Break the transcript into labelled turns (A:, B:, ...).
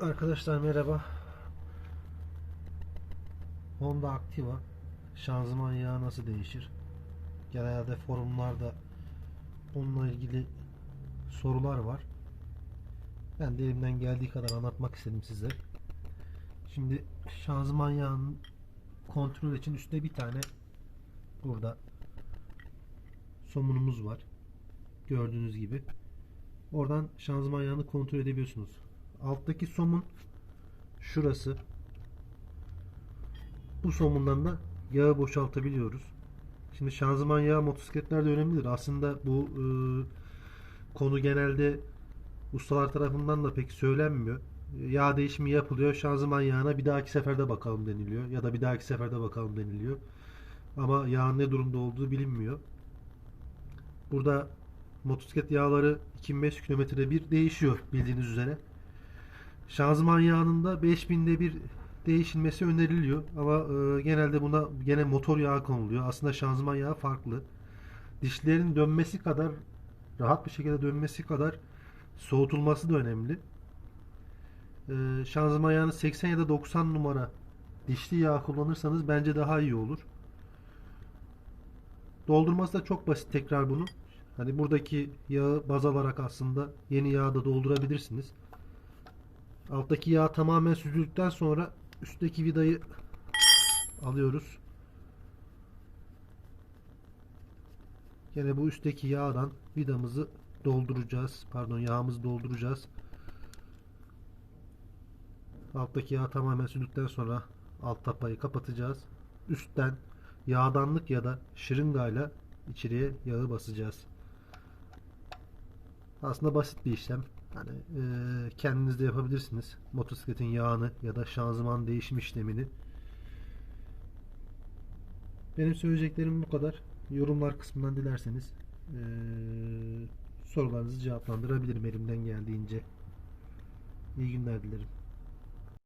A: Arkadaşlar merhaba. Honda Activa şanzıman yağı nasıl değişir? Genelde forumlarda bununla ilgili sorular var. Ben de elimden geldiği kadar anlatmak istedim size. Şimdi şanzıman yağının kontrol için üstte bir tane burada somunumuz var. Gördüğünüz gibi. Oradan şanzıman yağını kontrol edebiliyorsunuz. Alttaki somun şurası. Bu somundan da yağı boşaltabiliyoruz. Şimdi şanzıman yağı motosikletlerde önemlidir. Aslında bu e, konu genelde ustalar tarafından da pek söylenmiyor. Yağ değişimi yapılıyor. Şanzıman yağına bir dahaki seferde bakalım deniliyor. Ya da bir dahaki seferde bakalım deniliyor. Ama yağın ne durumda olduğu bilinmiyor. Burada motosiklet yağları 2500 kilometrede bir değişiyor bildiğiniz üzere. Şanzıman yağının da 5000'de bir değişilmesi öneriliyor. Ama e, genelde buna gene motor yağı konuluyor. Aslında şanzıman yağı farklı. Dişlerin dönmesi kadar rahat bir şekilde dönmesi kadar soğutulması da önemli. E, şanzıman yağını 80 ya da 90 numara dişli yağ kullanırsanız bence daha iyi olur. Doldurması da çok basit tekrar bunu. Hani buradaki yağı baz alarak aslında yeni yağı da doldurabilirsiniz. Alttaki yağ tamamen süzüldükten sonra üstteki vidayı alıyoruz. Yine bu üstteki yağdan vidamızı dolduracağız. Pardon yağımızı dolduracağız. Alttaki yağ tamamen süzdükten sonra alt tapayı kapatacağız. Üstten yağdanlık ya da şırıngayla içeriye yağı basacağız. Aslında basit bir işlem. Hani e, kendiniz de yapabilirsiniz. Motosikletin yağını ya da şanzıman değişim işlemini. Benim söyleyeceklerim bu kadar. Yorumlar kısmından dilerseniz e, sorularınızı cevaplandırabilirim elimden geldiğince. İyi günler dilerim.